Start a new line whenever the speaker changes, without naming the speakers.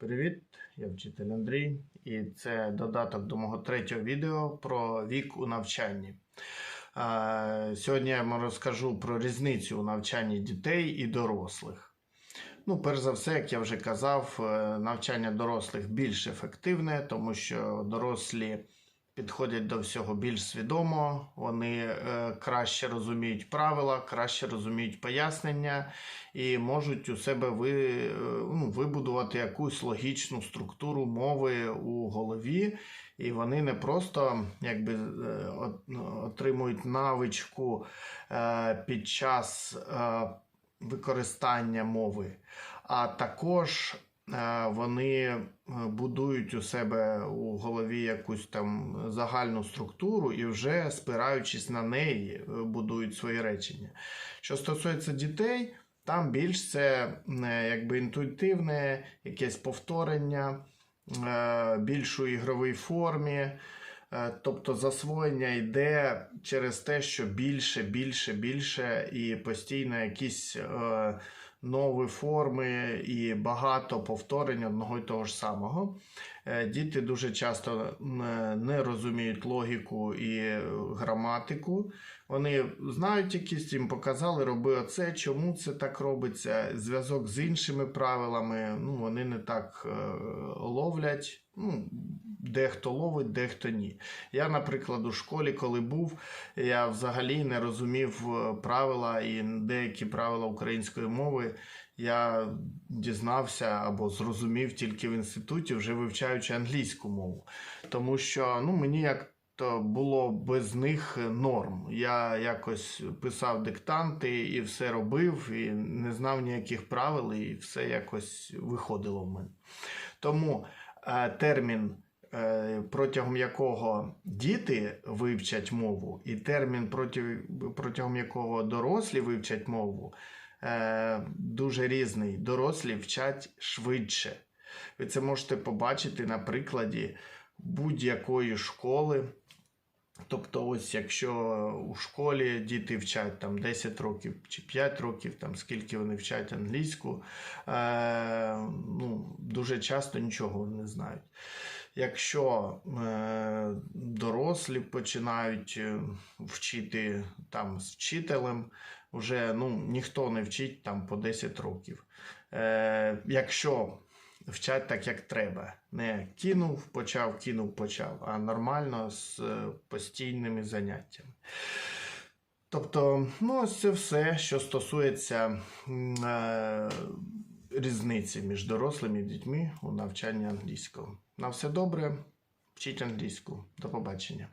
Привіт, я вчитель Андрій, і це додаток до мого третього відео про вік у навчанні. Сьогодні я вам розкажу про різницю у навчанні дітей і дорослих. Ну, перш за все, як я вже казав, е, навчання дорослих більш ефективне, тому що дорослі підходять до всього більш свідомо, вони е, краще розуміють правила, краще розуміють пояснення і можуть у себе ви, е, ну, вибудувати якусь логічну структуру мови у голові, і вони не просто якби, е, отримують навичку під час використання мови, а також вони е, будують у себе у голові якусь там загальну структуру і вже спираючись на неї, е, будують свої речення. Що стосується дітей, там більш це е, якби інтуїтивне, якесь повторення, е, більш ігровій формі. Е, Тобто засвоєння йде через те, що більше, більше, більше і постійно якісь е, нові форми і багато повторень одного й того ж самого. Е, Діти дуже часто е, не розуміють логіку і граматику. Вони знають якісь, їм показали, роби оце, чому це так робиться, зв'язок з іншими правилами, ну, вони не так е, ловлять. Ну, дехто ловить, дехто ні. Я, наприклад, у школі, коли був, я взагалі не розумів е, правила і деякі правила української мови. Я дізнався або зрозумів тільки в інституті, вже вивчаючи англійську мову. Тому що ну, мені як то було без них норм. Я якось писав диктанти і все робив, і не знав ніяких правил, і все якось виходило в мене. Тому е, термін, е, протягом якого діти вивчать мову, і термін, протягом якого дорослі вивчать мову, е, дуже різний. Дорослі вчать швидше. Ви це можете побачити на прикладі будь-якої школи. Тобто, ось якщо у школі діти вчать там 10 років чи 5 років, там скільки вони вчать англійську, е, ну, дуже часто нічого вони не знають. Якщо е, дорослі починають е, вчити там з вчителем, вже ну, ніхто не вчить там по 10 років. Е, якщо вчать так, як треба. Не кинув, почав, кинув, почав, а нормально з е, постійними заняттями. Тобто, ну, ось це все, що стосується е, різниці між дорослими і дітьми у навчанні англійського. На все добре, вчіть англійську. До побачення.